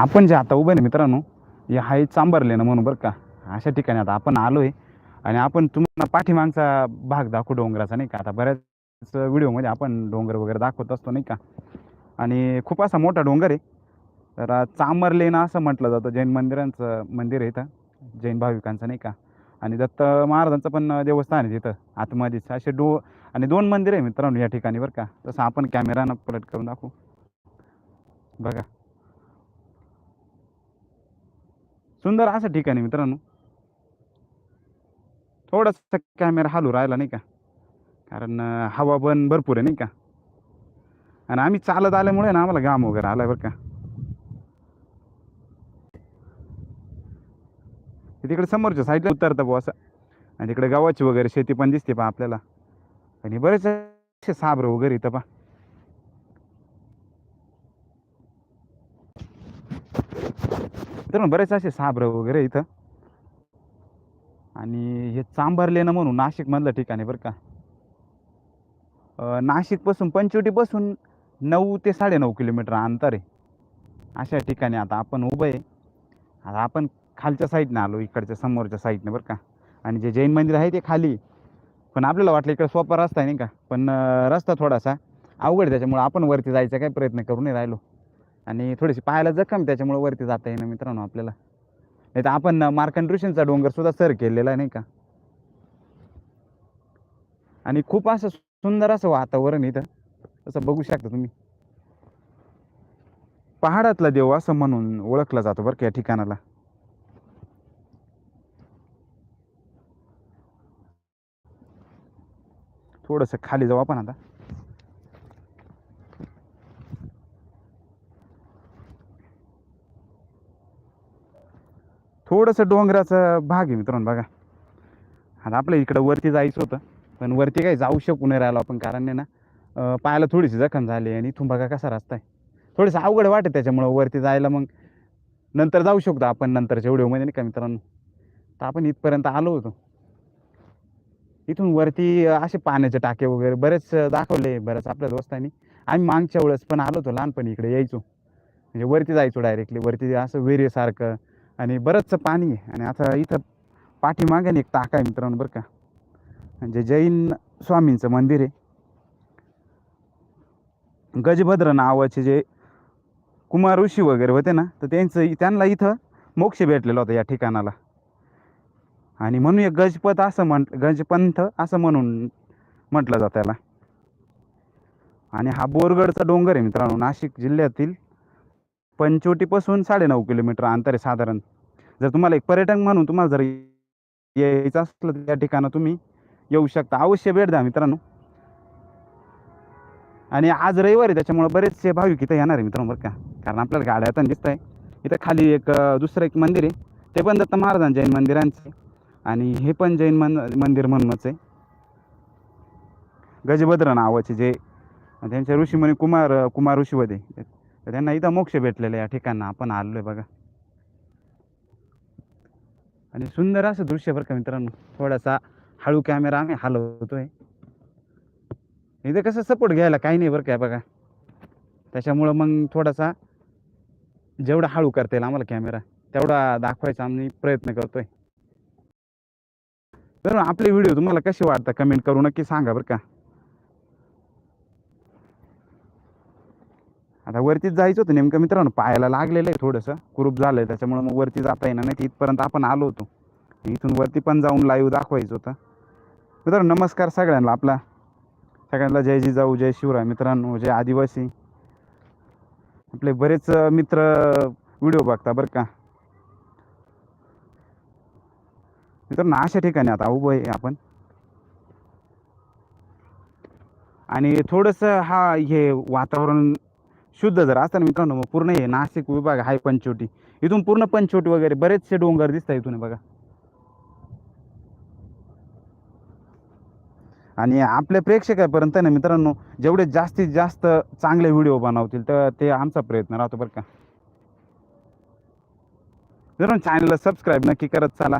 आपण जे आता उभे ना मित्रांनो हे हाय चांबरले ना म्हणून बरं का. अशा ठिकाणी आता आपण आलो आहे आणि आपण तुम्हाला पाठीमागचा भाग दाखवू डोंगराचा नाही का. आता बऱ्याच व्हिडिओमध्ये आपण डोंगर वगैरे दाखवत असतो नाही का. आणि खूप असा मोठा डोंगर आहे. तर चांबर लेणं असं म्हटलं जातं जैन मंदिरांचं मंदिर आहे इथं जैन भाविकांचं नाही का. आणि दत्त महाराजांचं पण देवस्थान आहे तिथं आतमध्येच. असे डो आणि दोन मंदिर आहे मित्रांनो या ठिकाणी बरं का. तसं आपण कॅमेरानं पलट करून दाखवू. बघा. सुंदर असं ठिकाण आहे मित्रांनो. थोडासा कॅमेरा हालू राहिला नाही का? कारण हवा पण भरपूर आहे नाही का? आणि आम्ही चालत आल्यामुळे ना आम्हाला घाम वगैरे आला बरं का. तिकडे समोरच्या साईडला उतरतं भाऊ असं. आणि तिकडे गावाची वगैरे शेती पण दिसते पहा आपल्याला. आणि बरेच असे साबर वगैरे इथं पहा. तर बरेच असे साबर वगैरे इथं. आणि हे चांभारलेनं म्हणून नाशिकमधलं ठिकाण आहे बरं का. नाशिकपासून पंचवटीपासून नऊ ते साडेनऊ किलोमीटर अंतर आहे. अशा ठिकाणी आता आपण उभं आहे. आता आपण खालच्या साईडनं आलो इकडच्या समोरच्या साईडनं बरं का. आणि जे जैन मंदिर आहे ते खाली. पण आपल्याला वाटलं इकडे सोपा रस्ता आहे नाही का. पण रस्ता थोडासा अवघड आहे त्याच्यामुळे आपण वरती जायचा काही प्रयत्न करू नाही राहिलो. आणि थोडीशी पायाला जखम त्याच्यामुळे वरती जाता येईना मित्रांनो आपल्याला. नाही तर आपण मार्कंड ऋषींचा डोंगर सुद्धा सर केलेला नाही का? आणि खूप असं सुंदर असं वातावरण इथं. तसं बघू शकता तुम्ही. पहाडातला देव असं म्हणून ओळखला जातो बरं का या ठिकाणाला. थोडंसं खाली जाऊ आपण आता. थोडंसं डोंगराचा भाग आहे मित्रांनो बघा. आता आपल्या इकडं वरती जायचं होतं पण वरती काही जाऊ शकू नाही राहिलो आपण कारण नाही ना पायाला थोडीशी जखम झाली आणि इथून बघा कसा रस्ता आहे. थोडंसं अवघड वाटत त्याच्यामुळं वरती जायला मग. नंतर जाऊ शकतो आपण नंतरच्या व्हिडिओमध्ये नाही का मित्रांनो? तर आपण इथपर्यंत आलो होतो. इथून वरती असे पाण्याचे टाके वगैरे बरेच दाखवले बरेच आपल्या दोस्तांनी. आम्ही मागच्या वेळेस पण आलो होतो लहानपणी इकडे यायचो. म्हणजे वरती जायचो डायरेक्टली वरती असं विहिरीसारखं. आणि बरंचसं पाणी आहे. आणि आता इथं पाठीमागे एक टाका आहे मित्रांनो बरं का. म्हणजे जैन स्वामींचं मंदिर आहे. गजभद्र नावाचे जे कुमार ऋषी वगैरे होते ना तर त्यांचं त्यांना इथं मोक्ष भेटलेला होता या ठिकाणाला. आणि म्हणून एक गजपथ असं म्हण गजपंथ असं म्हणून म्हटलं जातं त्याला. आणि हा बोरगडचा डोंगर आहे मित्रांनो नाशिक जिल्ह्यातील पंचवटीपासून साडेनऊ किलोमीटर अंतर आहे साधारण. जर तुम्हाला एक पर्यटन म्हणून तुम्हाला जर यायचं असलं तर त्या ठिकाणं तुम्ही येऊ शकता. अवश्य भेट द्या मित्रांनो. आणि आज रविवार आहे त्याच्यामुळे बरेचसे भाविक इथं येणार आहे मित्रांनो बरं का. कारण आपल्याला गाड्या आता दिसत आहे इथं खाली एक दुसरं एक मंदिर आहे. ते पण दत्त महाराजां जैन मंदिरांचे आणि हे पण जैन मन मंदिर म्हणूनच आहे. गजभद्र नावाचे जे त्यांचे ऋषीमुनी कुमार कुमार ऋषी तर त्यांना इथं मोक्ष भेटलेलं या ठिकाणं. आपण आलो आहे बघा. आणि सुंदर असं दृश्य बरं का मित्रांनो. थोडासा हळू कॅमेरा आम्ही हलवतोय. इथं कसं सपोर्ट घ्यायला काही नाही बरं काय बघा. त्याच्यामुळं मग थोडासा जेवढा हळू करता येईल आम्हाला कॅमेरा तेवढा दाखवायचा आम्ही प्रयत्न करतोय. तर आपले व्हिडिओ तुम्हाला कसे वाटतात? कमेंट करू नक्की सांगा बरं का. आता वरतीच जायचं होतं नेमकं मित्रांनो पायाला लागलेलं आहे थोडंसं कुरूप झालं आहे त्याच्यामुळं मग वरती जाता येणार नाही. इथपर्यंत आपण आलो होतो. इथून वरती पण जाऊन लाईव्ह दाखवायचं होतं. मित्रांनो नमस्कार सगळ्यांना आपला. सगळ्यांना जय जिजाऊ जय शिवराय. मित्रांनो जय आदिवासी. आपले बरेच मित्र व्हिडिओ बघता बरं का. मित्रांनो अशा ठिकाणी आता उभं आहे आपण. आणि थोडंसं हा हे वातावरण शुद्ध जर असताना मित्रांनो मग पूर्ण हे नाशिक विभाग आहे पंचवटी. इथून पूर्ण पंचवटी वगैरे बरेचसे डोंगर दिसतात इथून बघा. आणि आपल्या प्रेक्षकापर्यंत ना मित्रांनो जेवढे जास्तीत जास्त चांगले व्हिडिओ बनवतील तर ते आमचा प्रयत्न राहतो बरं का. मित्रांनो चॅनलला सबस्क्राईब नक्की करत चाला.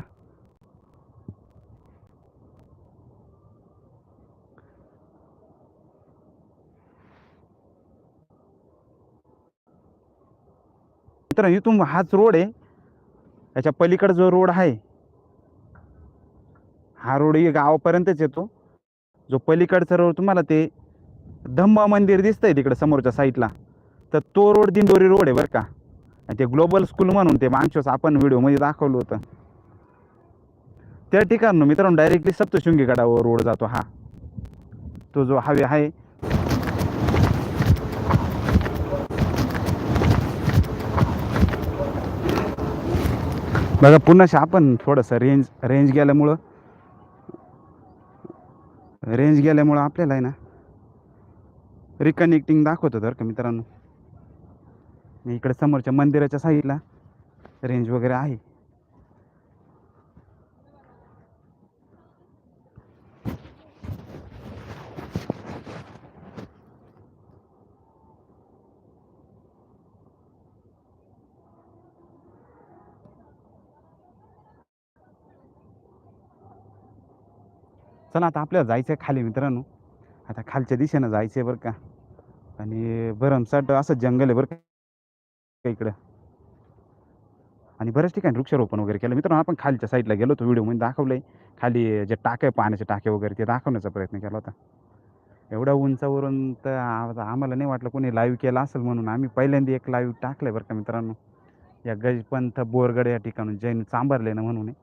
मित्रांनो इथून हाच रोड आहे. याच्या पलीकडे जो रोड आहे हा रोड गावापर्यंतच येतो. जो पलीकडचा रोड तुम्हाला ते धम्म मंदिर दिसतंय तिकडे समोरच्या साईडला. तर तो रोड दिंडोरी रोड आहे बरं का. आणि ते ग्लोबल स्कूल म्हणून ते मागच्याच आपण व्हिडिओमध्ये दाखवलं होतं. त्या ठिकाणी मित्रांनो डायरेक्टली सप्तशृंगी गडावर रोड जातो हा. तो जो हवे आहे बघा पुन्हा आपण थोडंसं रेंज रेंज गेल्यामुळं रेंज गेल्यामुळं आपल्याला आहे ना रिकनेक्टिंग दाखवतं तर का मित्रांनो. मी इकडे समोरच्या मंदिराच्या साईडला रेंज वगैरे आहे. चला आता आपल्याला जायचं आहे खाली मित्रांनो. आता खालच्या दिशेनं जायचं आहे बरं का. आणि भरमसाठ असं जंगल आहे बरं का इकडं. आणि बऱ्याच ठिकाणी वृक्षारोपण वगैरे केलं. मित्रांनो आपण खालच्या साईडला गेलो होतो व्हिडिओमध्ये दाखवलं आहे खाली जे टाके आहे, पाण्याचे टाके वगैरे ते दाखवण्याचा प्रयत्न केला होता. एवढ्या उंचावरून तर आम्हाला नाही वाटलं कोणी लाईव्ह केला असेल म्हणून. आम्ही पहिल्यांदा एक लाईव्ह टाकलं आहे बरं का मित्रांनो. या गजपंथ बोरगड या ठिकाणून जैन चांभारले ना म्हणून आहे.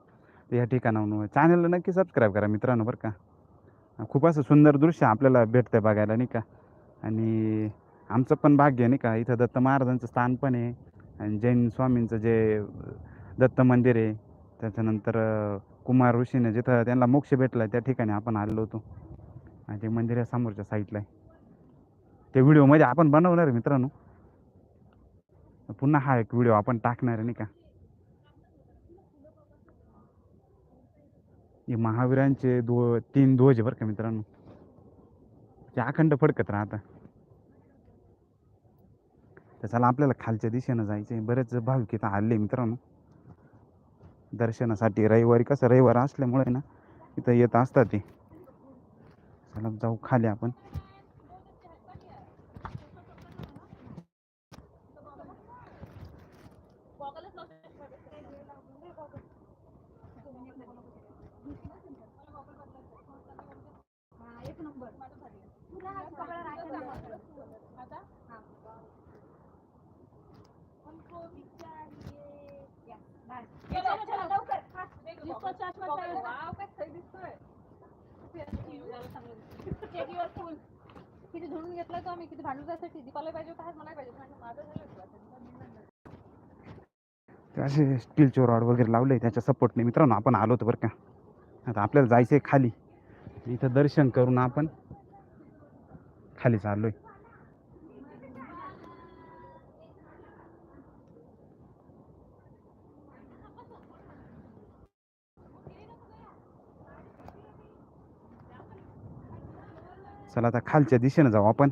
तर या ठिकाणाहून. चॅनलला नक्की सबस्क्राईब करा मित्रांनो बरं का. खूप असं सुंदर दृश्य आपल्याला भेटतं बघायला नाही का? आणि आमचं पण भाग्य आहे नाही का? इथं दत्त महाराजांचं स्थान पण आहे आणि जैन स्वामींचं जे दत्त मंदिर आहे त्याच्यानंतर कुमार ऋषीने जिथं त्यांना मोक्ष भेटला त्या ठिकाणी आपण आलेलो होतो. आणि ते मंदिर आहे समोरच्या साईडला आहे. ते व्हिडिओमध्ये आपण बनवणार आहे मित्रांनो. पुन्हा हा एक व्हिडिओ आपण टाकणार आहे नाही का? हे महावीरांचे दो तीन ध्वज बरं का मित्रांनो. ते अखंड फडकत राहतात तर चला आपल्याला खालच्या दिशेनं जायचं आहे बरेच भाविक इथं हल्ले मित्रांनो. दर्शनासाठी रविवारी कसं रविवार असल्यामुळे ना इथं येत असतात ते. चला जाऊ खाली आपण किती धुणून घेतलं तो आम्ही किती भांडू त्यासाठी दीपाला पाहिजे होता मला पाहिजे होतं. माझं झालं होतं. ते असे स्टीलचे रॉड वगैरे लावले त्याच्या सपोर्टने मित्रांनो आपण आलो होतो बरं का. आता आपल्याला जायचं आहे खाली. इथं दर्शन करून आपण खाली चाललोय. चला आता खालच्या दिशेनं जाऊ आपण.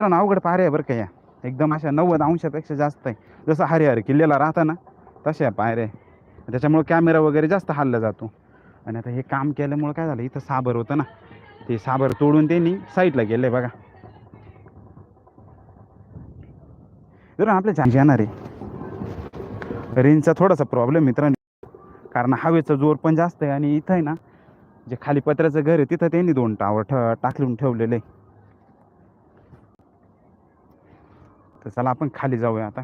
अवघड पायऱ्या आहे बरं का या. एकदम अशा नव्वद अंशापेक्षा जास्त आहे. जसं हरिहर किल्ल्याला राहतं ना तशा पायऱ्या. त्याच्यामुळं कॅमेरा वगैरे जास्त हल्ला जातो. आणि आता हे काम केल्यामुळं काय झालं इथं साबर होतं ना. ते साबर तोडून त्यांनी साईडला गेले बघा. जर आपल्या जा- जाणार आहे. रेंजचा थोडासा प्रॉब्लेम मित्रांनो. कारण हवेचा जोर पण जास्त आहे आणि इथं आहे ना जे खाली पत्र्याचं घर आहे तिथं त्यांनी दोन टावर ठ टाकलून ठेवलेले आहे. तर चला आपण खाली जाऊया आता.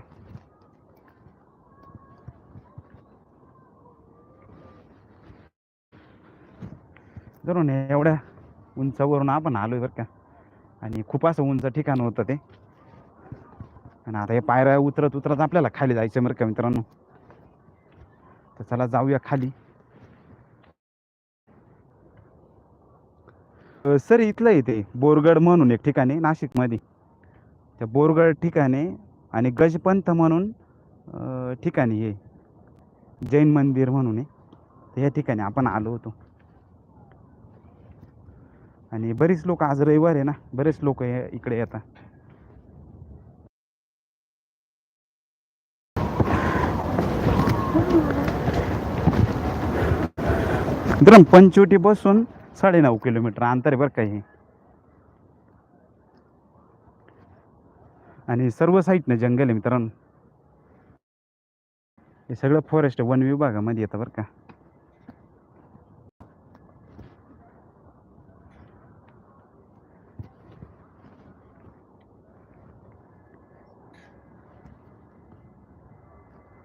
जरूर एवढ्या उंचावरून आपण आलोय बरं का. आणि खूप असं उंच ठिकाण होतं ते. आणि आता हे पायऱ्या उतरत उतरत आपल्याला खाली जायचं बरं का मित्रांनो. तर चला जाऊया खाली. सर इथलं आहे ते बोरगड म्हणून एक ठिकाणी नाशिकमध्ये. त्या बोरगड ठिकाणी आणि गजपंथ म्हणून ठिकाणी हे. जैन मंदिर म्हणून आहे तर या ठिकाणी आपण आलो होतो. आणि बरीच लोक आज रविवार आहे ना बरेच लोक इकडे येतात. मित्रांनो पंचवटी बसून साडेनऊ किलोमीटर अंतर आहे बरं का आणि सर्व साईडनं जंगल आहे मित्रांनो. हे सगळं फॉरेस्ट वन विभागामध्ये येतं बरं का.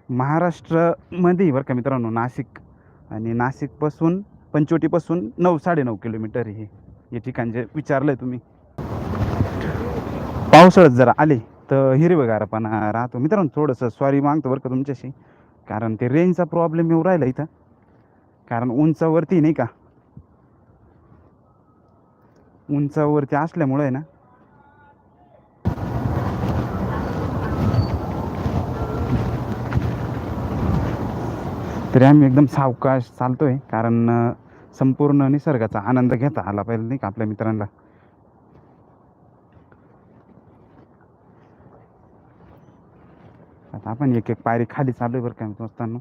महाराष्ट्रामध्ये बरं का मित्रांनो नाशिक. आणि नाशिकपासून पंचवटीपासून नऊ साडेनऊ किलोमीटर हे. हे ठिकाण जे विचारलं आहे तुम्ही. पावसाळ्यात जरा आले. तर हिरवेगारपणा राहतो. मित्रांनो थोडंसं सॉरी मागतो बरं का तुमच्याशी. कारण ते रेंजचा प्रॉब्लेम येऊ राहिला इथं. कारण उंचावरती नाही का? उंचावरती असल्यामुळं आहे ना. तरी आम्ही एकदम सावकाश चालतोय. कारण संपूर्ण निसर्गाचा आनंद घेता आला पाहिजे नाही का आपल्या मित्रांना? आता आपण एक एक पायरी खाली चालू आहे बरं का दोस्तांनो.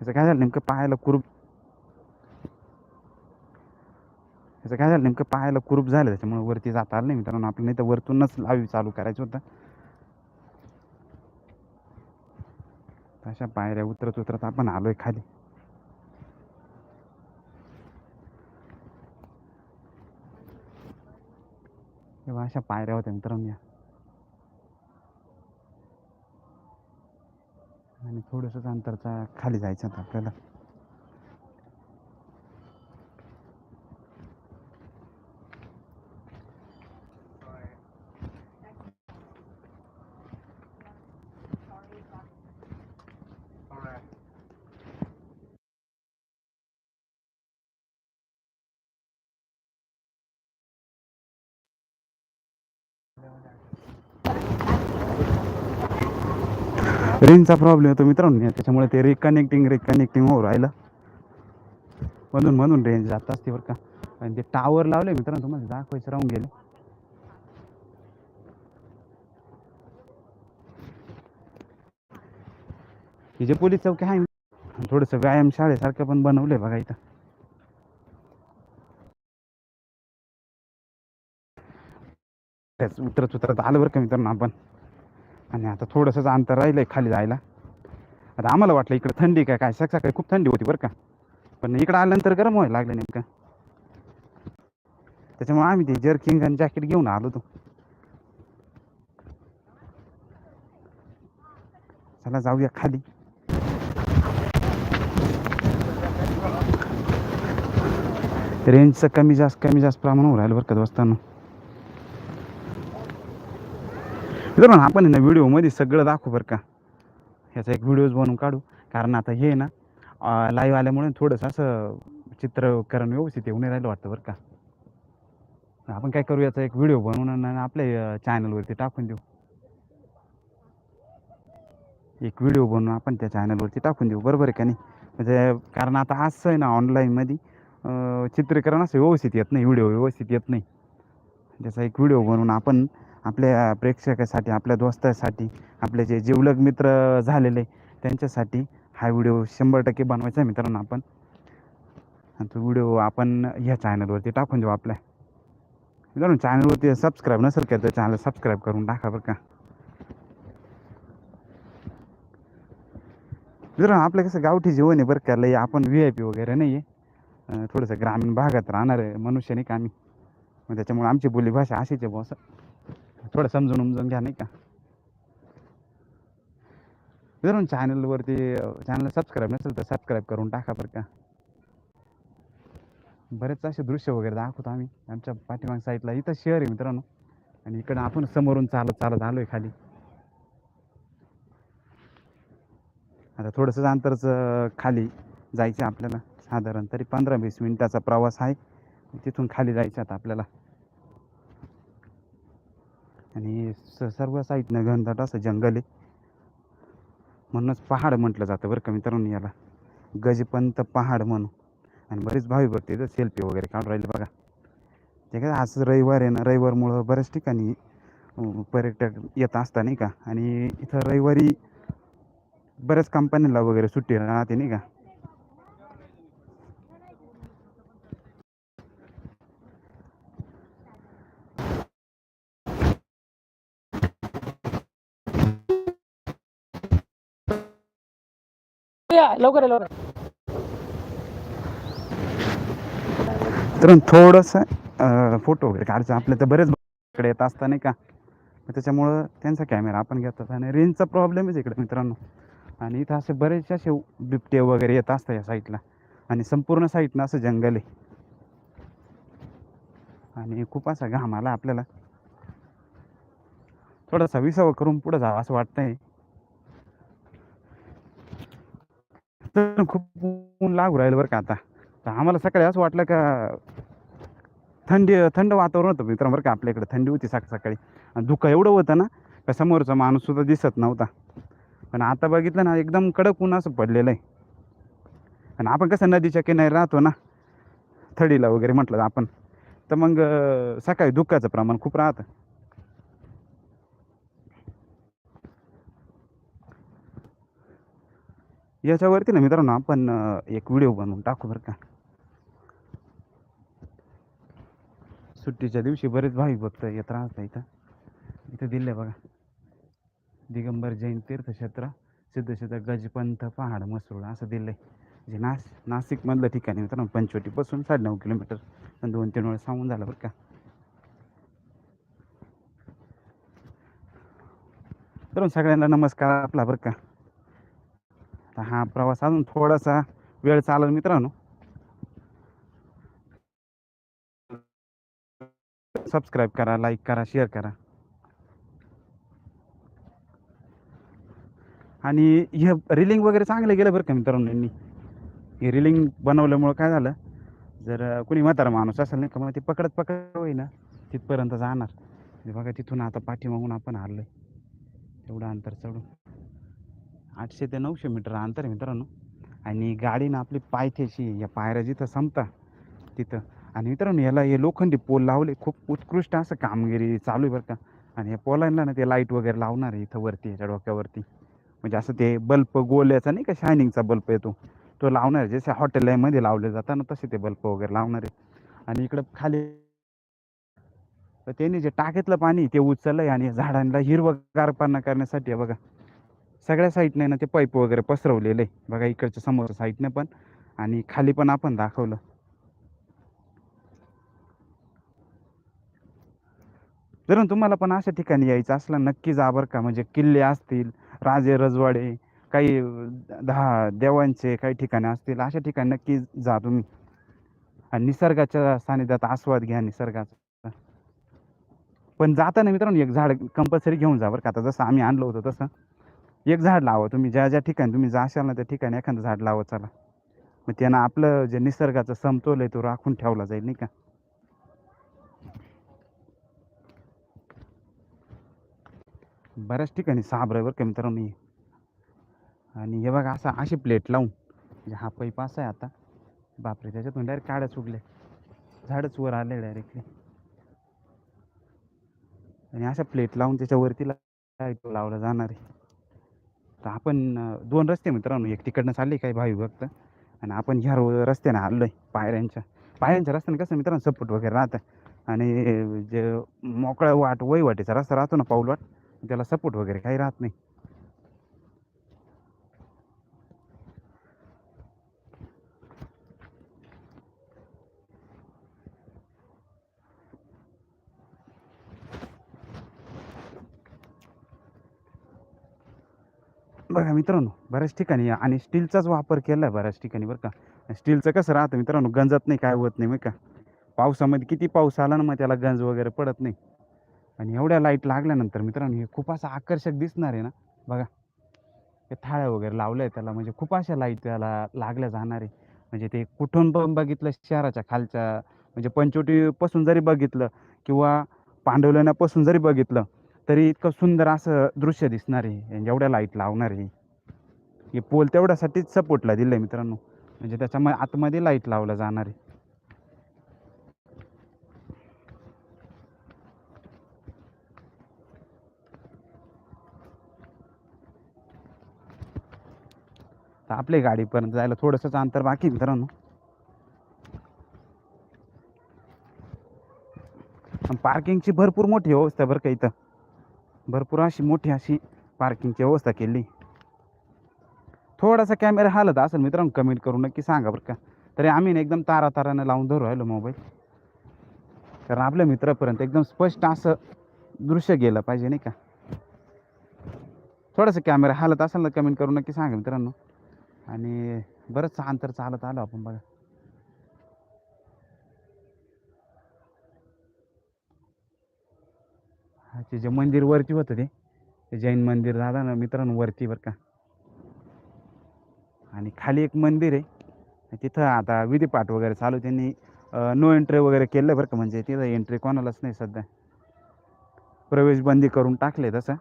ह्याचं काय झालं नेमकं पायाला कुरूप? ह्याचं काय झालं नेमकं पायाला कुरूप झालं? त्याच्यामुळे वरती जाता आलं नाही मित्रांनो. आपल्याला नाही तर वरतूनच लावी चालू करायचं होतं. अशा पायऱ्या उतरत उतरत आपण आलोय खाली. तेव्हा अशा पायऱ्या होत्या मित्रांनो या. आणि थोडंसंच अंतरचा खाली जायचं आता आपल्याला. रेंजचा प्रॉब्लेम होतो मित्रांनो. त्याच्यामुळे ते रिकनेक्टिंग रिकनेक्टिंग होऊ राहिलं. म्हणून म्हणून रेंज जात असते बरं का. आणि ते टावर लावले मित्रांनो तुम्हाला दाखवायचं राहून गेले. हे जे पोलीस चौकी आहे थोडंसं व्यायाम शाळेसारखं पण बनवलंय बघा इथं. त्याच उतरत उतरत आलं बरं का मित्रांनो आपण. आणि आता थोडंसंच अंतर आहे खाली जायला. आता आम्हाला वाटलं इकडं थंडी काय काय सकाळ सकाळी खूप थंडी होती बरं का. पण इकडं आल्यानंतर गरम व्हायला लागलं नेमकं. त्याच्यामुळे आम्ही ते जर्किंग आणि जॅकेट घेऊन आलो तो चला जाऊया खाली. रेंजचं कमी जास्त कमी जास्त प्रमाण होऊ राहिलं बरं का दोस्तांनो. मित्रांनो आपण आहे ना व्हिडिओमध्ये सगळं दाखवू बरं का. ह्याचा एक व्हिडिओज बनवून काढू. कारण आता हे ना लाईव्ह आल्यामुळे थोडंसं असं चित्रकरण व्यवस्थित येऊन राहिलं वाटतं बरं का. आपण काय करू याचा एक व्हिडिओ बनवून आणि आपल्या चॅनलवरती टाकून देऊ. एक व्हिडिओ बनवून आपण त्या चॅनलवरती टाकून देऊ. बरोबर आहे का नाही? म्हणजे कारण आता असं आहे ना ऑनलाईनमध्ये चित्रीकरण असं व्यवस्थित येत नाही व्हिडिओ व्यवस्थित येत नाही. त्याचा एक व्हिडिओ बनवून आपण आपल्या प्रेक्षकासाठी आपल्या दोस्तासाठी आपले जे जिवलग मित्र झालेले त्यांच्यासाठी हा व्हिडिओ शंभर टक्के बनवायचा आहे मित्रांनो आपण. तो व्हिडिओ आपण ह्या चॅनलवरती टाकून देऊ आपल्या. मित्रांनो चॅनलवरती सबस्क्राईब नसेल काय तर चॅनल सबस्क्राईब करून टाका बरं का. मित्रांनो आपलं कसं गावठी जीवन आहे बरं का लई आपण व्ही आय पी वगैरे नाही आहे थोडंसं ग्रामीण भागात राहणार आहे मनुष्य नाही का आम्ही. मग त्याच्यामुळे आमची बोलीभाषा अशीच आहे बॉस थोडं समजून उमजून घ्या नाही का? मित्रांनो चॅनलवरती चॅनल सबस्क्राईब नसेल तर सबस्क्राईब करून टाका बरं का. बरेच असे दृश्य वगैरे दाखवतो आम्ही आमच्या पाठीमाग साईडला इथं शहर आहे मित्रांनो. आणि इकडं आपण समोरून चालत चालत आलो आहे खाली. आता थोडंसं अंतरचं खाली जायचं आपल्याला. साधारण तरी पंधरा वीस मिनिटाचा प्रवास आहे. तिथून खाली जायचं आता आपल्याला. आणि स सर्व साईडनं घनदाट असं जंगल आहे. म्हणूनच पहाड म्हटलं जातं बरं का मित्रांनो याला. गजपंत पहाड म्हणून. आणि बरेच भावी बघते तर सेल्फी वगैरे काढून राहिले बघा. ते काय आज रविवार आहे ना रविवारमुळं बऱ्याच ठिकाणी पर्यटक येत असता नाही का? आणि इथं रविवारी बऱ्याच कंपन्यांना वगैरे सुट्टी राहते नाही का? लवकर लवकर तर थोडंसं फोटो वगैरे काढायचं. आपल्या तर बरेच इकडे येत असता नाही का? मग त्याच्यामुळं त्यांचा कॅमेरा आपण घेतात. आणि रेंजचा प्रॉब्लेमच इकडे मित्रांनो. आणि इथं असे बरेचसे असे बिबटे वगैरे येत असतात या साईडला आणि संपूर्ण साईडनं असं जंगल आहे. आणि खूप असा घाम आला आपल्याला. थोडासा विसावा करून पुढं जावं असं वाटतंय. तर खूप ऊन लागू राहिलं बरं का आता. तर आम्हाला सकाळी असं वाटलं का थंडी थंड वातावरण होतं मित्र बरं का आपल्या इकडे थंडी होती सकाळ सकाळी. आणि धुकं एवढं होतं ना का समोरचा माणूस सुद्धा दिसत नव्हता. पण आता बघितलं ना एकदम कडक ऊन असं पडलेलं आहे. आणि आपण कसं नदीच्या किनारी राहतो ना थडीला वगैरे म्हटलं आपण. तर मग सकाळी दुःखाचं प्रमाण खूप राहतं. याच्यावरती ना मित्रांनो आपण एक व्हिडिओ बनवून टाकू बरं का. सुट्टीच्या दिवशी बरेच भाविक भक्त येत राहतात इथं. इथं दिले बघा. दिगंबर जैन तीर्थक्षेत्र सिद्धक्षेत्र गजपंथ पहाड मसरूळ असं दिलंय. जे नास नाशिकमधलं ठिकाण आहे मित्रांनो पंचवटीपासून साडेनऊ किलोमीटर. पण दोन तीन वेळा सांगून झालं बरं का. तर सगळ्यांना नमस्कार आपला बरं का. आता हा प्रवास अजून थोडासा वेळ चालेल मित्रांनो. सबस्क्राईब करा लाईक करा शेअर करा. आणि हे रिलिंग वगैरे चांगलं गेलं बरं का मित्रांनो यांनी. हे रिलिंग बनवल्यामुळं काय झालं? जर कुणी कोणी म्हातारा माणूस असेल नाही का मग ते पकडत पकडत होईना तिथपर्यंत जाणार. बघा तिथून आता पाठीमागून आपण आलोय एवढं अंतर चढून. आठशे ते नऊशे मीटर अंतर आहे मित्रांनो. आणि गाडीनं आपली पायथ्याशी या पायऱ्या जिथं संपता तिथं. आणि मित्रांनो याला हे लोखंडी पोल लावले. खूप उत्कृष्ट असं कामगिरी चालू आहे बरं का. आणि या पोलांना ना ते लाइट वगैरे लावणार आहे इथं वरती याच्या डोक्यावरती. म्हणजे असं ते बल्ब गोल्याचा नाही का शायनिंगचा बल्ब येतो तो. लावणार आहे. जसे हॉटेलमध्ये लावले जातात ना तसे ते बल्ब वगैरे लावणार आहे. आणि इकडं खाली तर त्यांनी जे टाकेतलं पाणी ते उचललंय. आणि झाडांना हिरवगारपणा करण्यासाठी बघा. सगळ्या साईडने ना ते पाईप वगैरे पसरवलेलं आहे. बघा इकडच्या समोर साईडने पण. आणि खाली पण आपण दाखवलं. जर तुम्हाला पण अशा ठिकाणी यायचं असलं नक्की जा बरं का. म्हणजे किल्ले असतील राजे रजवाडे काही दहा देवांचे काही ठिकाणे असतील अशा ठिकाणी नक्की जा तुम्ही. आणि निसर्गाच्या सानिध्यात आस्वाद घ्या निसर्गाचा. पण जाताना मित्रांनो एक झाड कंपल्सरी घेऊन जा बरं का. आता जसं आम्ही आणलं होतं तसं. एक झाड लावा तुम्ही ज्या ज्या ठिकाणी तुम्ही जाशाल ना त्या ठिकाणी एखादं झाड लावा चला. मग त्यानं आपलं जे निसर्गाचा समतोल आहे तो राखून ठेवला जाईल नाही का? बऱ्याच ठिकाणी साबर आहे बरं का मित्रांनो आणि हे बघा असा अशी प्लेट लावून. म्हणजे हा पैप असा आहे आता. बापरे त्याच्यातून डायरेक्ट काड्या उगले झाडच वर आले डायरेक्टली आणि अशा प्लेट लावून त्याच्यावरती लाइट लावलं जाणार आहे. तर आपण दोन रस्ते मित्रांनो. एक तिकडनं चालले काही भावी भक्त. आणि आपण ह्या रो रस्त्याने आलो आहे पायऱ्यांच्या. पायऱ्यांच्या रस्त्याने कसं मित्रांनो सपोर्ट वगैरे राहतं. आणि जे मोकळा वाट वहीवाटेचा रस्ता राहतो ना पाऊल वाट त्याला सपोर्ट वगैरे काही राहत नाही. बघा मित्रांनो बऱ्याच ठिकाणी आणि स्टीलचाच वापर केला आहे बऱ्याच ठिकाणी बरं का. स्टीलचं कसं राहतं मित्रांनो गंजत नाही काय होत नाही मग का. पावसामध्ये किती पाऊस आला ना मग त्याला गंज वगैरे पडत नाही. आणि एवढ्या लाइट लागल्यानंतर मित्रांनो हे खूप असं आकर्षक दिसणार आहे ना. बघा. ते थाळ्या वगैरे लावल्या आहे त्याला म्हणजे खूप अशा लाइट त्याला लागल्या जाणार आहे. म्हणजे ते कुठून पण बघितलं शहराच्या खालच्या म्हणजे पंचवटीपासून जरी बघितलं किंवा पांडवलेण्यापासून जरी बघितलं तरी इतकं सुंदर असं दृश्य दिसणार आहे. आणि एवढ्या लाइट लावणार आहे. हे पोल तेवढ्यासाठीच सपोर्टला दिलं आहे मित्रांनो. म्हणजे त्याच्यामध्ये आतमध्ये लाइट लावलं जाणार आहे. तर आपल्या गाडीपर्यंत जायला थोडंसंच अंतर बाकी मित्रांनो. पार्किंगची भरपूर मोठी व्यवस्था बरं का इथं. भरपूर अशी मोठी अशी पार्किंगची व्यवस्था केली. थोडासा कॅमेरा हालत असेल मित्रांनो कमेंट करू नक्की सांगा बरं का. तरी आम्ही एकदम तारा तारानं लावून धरू राहिलो मोबाईल कारण आपल्या मित्रापर्यंत एकदम स्पष्ट असं दृश्य गेलं पाहिजे नाही का? थोडंसं कॅमेरा हालत असेल ना कमेंट करू नक्की सांगा मित्रांनो. आणि बरंच अंतर चालत आलो आपण बघा. ते जे मंदिर वरती होतं ते ते जैन मंदिर झालं ना मित्रांनो वरती बरं का. आणि खाली एक मंदिर आहे. तिथं आता विधीपाठ वगैरे चालू त्यांनी नो एंट्री वगैरे केलं बरं का. म्हणजे तिथं एंट्री कोणालाच नाही सध्या. प्रवेश बंदी करून टाकले तसं.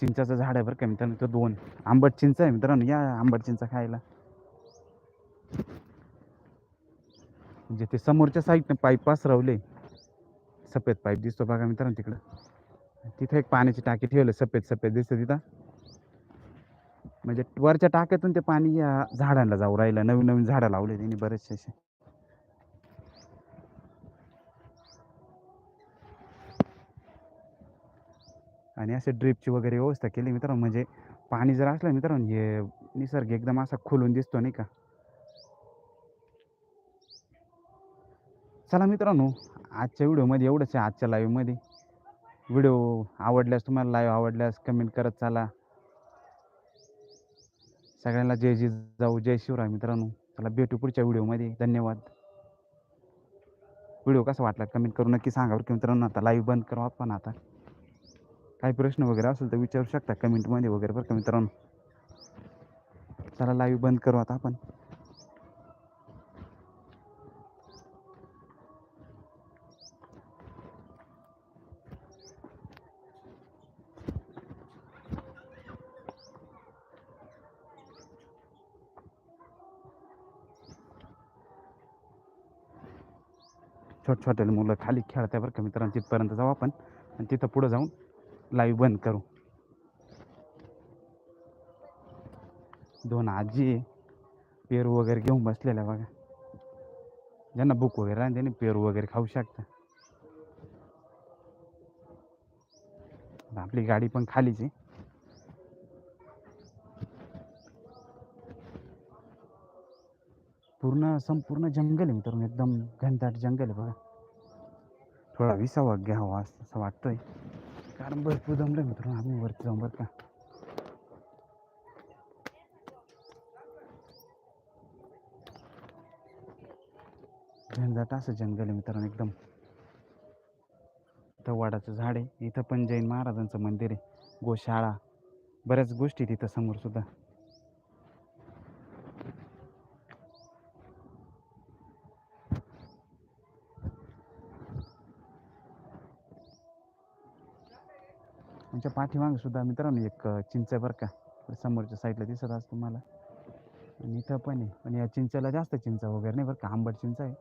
चिंचाचं झाड आहे बरं का मित्रांनो. तो दोन. आंबट चिंच आहे मित्रांनो. या आंबट चिंच खायला. म्हणजे ते समोरच्या साईडनं पाईप पसरवले. सफेद पाईप दिसतो बघा मित्रांनो तिकडं. तिथं एक पाण्याची टाकी ठेवलं सफेद सफेद दिसतं तिथं. म्हणजे वरच्या टाक्यातून ते पाणी या झाडांना जाऊ राहिलं. नवीन नवीन झाडं लावले त्यांनी बरेचसे असे. आणि असे ड्रीपची वगैरे व्यवस्था केली मित्रांनो. म्हणजे पाणी जर असलं मित्रांनो हे निसर्ग एकदम असा खुलून दिसतो नाही का? चला मित्रांनो आजच्या व्हिडिओमध्ये एवढंच आहे आजच्या लाईव्हमध्ये व्हिडिओ आवडल्यास तुम्हाला लाईव्ह आवडल्यास कमेंट करत चाला. सगळ्यांना जय जी जाऊ जय शिवराय मित्रांनो. चला भेटू पुढच्या व्हिडिओमध्ये. धन्यवाद. व्हिडिओ कसा वाटला कमेंट करू नक्की सांगा बरं की मित्रांनो. आता लाईव्ह बंद करू आपण आता. काही प्रश्न वगैरे असेल तर विचारू शकता कमेंटमध्ये वगैरे बरं का मित्रांनो. चला लाईव्ह बंद करू आता आपण. छोट छोटे मुलं खाली खेळत्या बरं का मित्रांनो तिथपर्यंत जाऊ आपण आणि तिथं पुढं जाऊन लाईव्ह बंद करू. दोन आजी पेरू वगैरे घेऊन बसलेल्या बघा. ज्यांना भूक वगैरे आहे त्यांनी पेरू वगैरे खाऊ शकता. आपली गाडी पण खालीच आहे. पूर्ण संपूर्ण जंगल आहे मित्रांनो. एकदम घनदाट जंगल आहे बघा. थोडा विसावा घ्यावा असं असं वाटतंय. कारण भरपूर जमलं मित्रांनो. आम्ही वरती जाऊन बरं का. घनदाट असं जंगल आहे मित्रांनो एकदम. इथं वाडाचं झाड आहे. इथं पण जैन महाराजांचं मंदिर आहे. गोशाळा. बऱ्याच गोष्टी तिथं समोर सुद्धा. आमच्या पाठीमागे सुद्धा मित्रांनो एक चिंच आहे बरं का. समोरच्या साईडला दिसत असतो तुम्हाला आणि इथं पण आहे. पण या चिंचेला जास्त चिंच वगैरे नाही बरं का. आंबट चिंच आहे.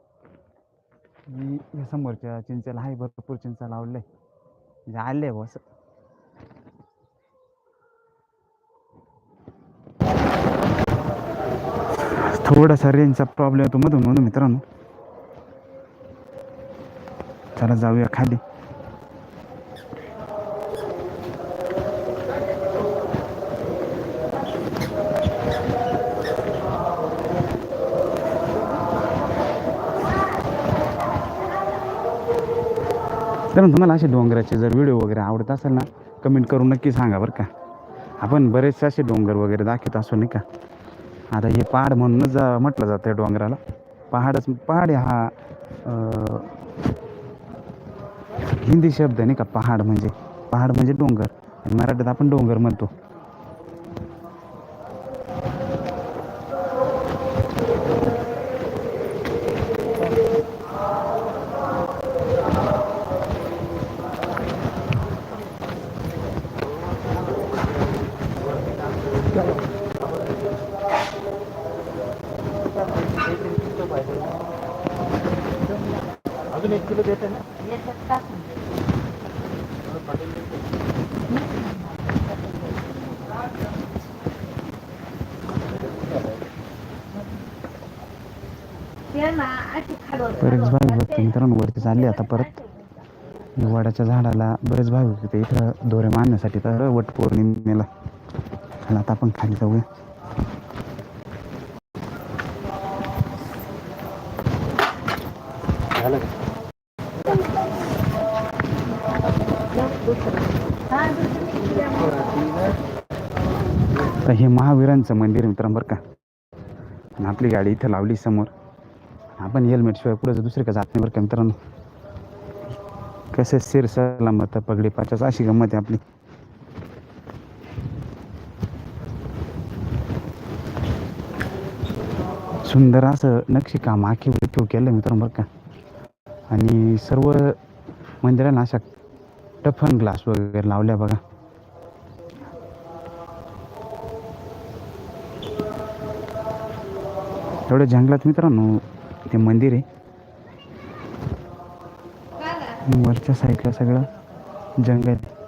मी या समोरच्या चिंचेला आहे भरपूर चिंचा लावले म्हणजे आले बस थोडासा रेंजचा प्रॉब्लेम येतो मधून म्हणून मित्रांनो. चला जाऊया खाली. तर तुम्हाला असे डोंगराचे जर व्हिडिओ वगैरे आवडत असेल ना कमेंट करून नक्की सांगा बरं का. आपण बरेचसे असे डोंगर वगैरे दाखवत असो नाही का? आता हे पहाड म्हणूनच म्हटलं जातं डोंगराला. पहाडच पहाड हा हिंदी शब्द आहे नाही का पहाड म्हणजे. पहाड म्हणजे डोंगर. मराठीत आपण डोंगर म्हणतो. अजून एक किलो देते ना? बरेच भाविक भक्त मित्रांनो वरती चालले आता परत. वडाच्या झाडाला बरेच भाविक होते. इथं दोरे मारण्यासाठी तर वट पौर्णिमेला. चला आता आपण खाली जाऊया. तर महावीरांचं मंदिर मित्रांनो बरं का? आणि आपली गाडी इथं लावली समोर. आपण हेल्मेटशिवाय शिवाय पुढे दुसरी का जात नाही बरं का मित्रांनो? कसे सिर सलामत पगडी पाचाच अशी गंमत आहे आपली. सुंदर असं नक्षीकाम आखीव इखीव केलं मित्रांनो बरं का? आणि सर्व मंदिरांना अशा टफन ग्लास वगैरे लावल्या बघा. एवढ्या जंगलात मित्रांनो ते मंदिर आहे वरच्या साईडला सगळं जंगल आहे.